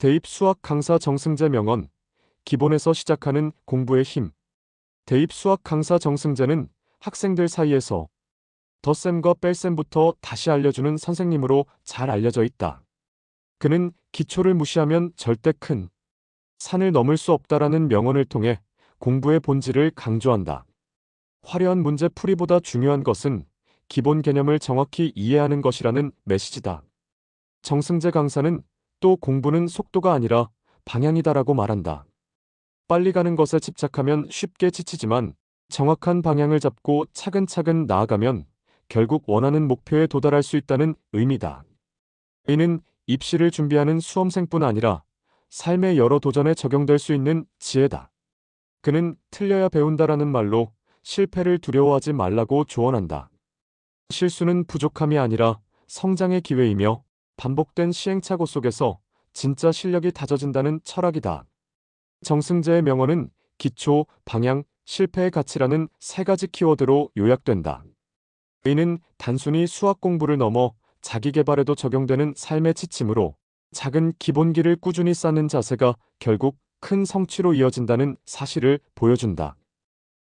대입 수학 강사 정승재 명언. 기본에서 시작하는 공부의 힘. 대입 수학 강사 정승재는 학생들 사이에서 덧셈과 뺄셈부터 다시 알려주는 선생님으로 잘 알려져 있다. 그는 기초를 무시하면 절대 큰 산을 넘을 수 없다라는 명언을 통해 공부의 본질을 강조한다. 화려한 문제 풀이보다 중요한 것은 기본 개념을 정확히 이해하는 것이라는 메시지다. 정승재 강사는 또 공부는 속도가 아니라 방향이다라고 말한다. 빨리 가는 것에 집착하면 쉽게 지치지만 정확한 방향을 잡고 차근차근 나아가면 결국 원하는 목표에 도달할 수 있다는 의미다. 이는 입시를 준비하는 수험생뿐 아니라 삶의 여러 도전에 적용될 수 있는 지혜다. 그는 틀려야 배운다라는 말로 실패를 두려워하지 말라고 조언한다. 실수는 부족함이 아니라 성장의 기회이며 반복된 시행착오 속에서 진짜 실력이 다져진다는 철학이다. 정승재의 명언은 기초, 방향, 실패의 가치라는 세 가지 키워드로 요약된다. 이는 단순히 수학 공부를 넘어 자기 개발에도 적용되는 삶의 지침으로 작은 기본기를 꾸준히 쌓는 자세가 결국 큰 성취로 이어진다는 사실을 보여준다.